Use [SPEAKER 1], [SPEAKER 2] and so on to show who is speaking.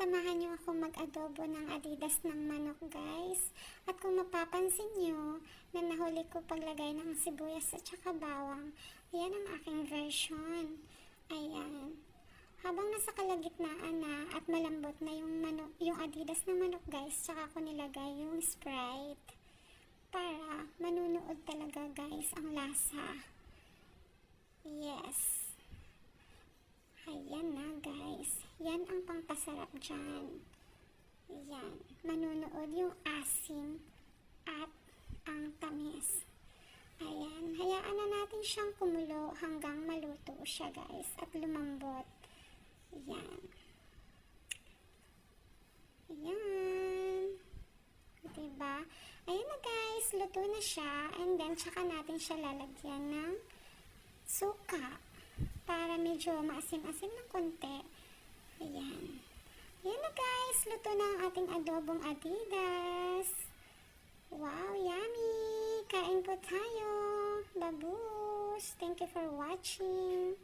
[SPEAKER 1] Samahan niyo ako mag-adobo ng adidas ng manok guys. At kung mapapansin niyo na nahuli ko paglagay ng sibuyas at saka bawang, yan ang aking version. Ayan. Habang nasa kalagitnaan na at malambot na yung, manok, yung adidas ng manok guys, tsaka ko nilagay yung Sprite. Para manunood talaga guys ang lasa. Yes. Ayan na guys. Yan ang pangpasarap dyan. Yan. Manunood yung asim at ang tamis. Ayan. Hayaan na natin siyang kumulo hanggang maluto siya guys at lumambot. Yan. Ayan. Diba? Ayan na guys. Luto na siya. And then, tsaka natin siya lalagyan ng suka para medyo maasim-asim ng konti. Guys, luto na ang ating adobong adidas. Wow, yummy! Kain po tayo. Babus! Thank you for watching.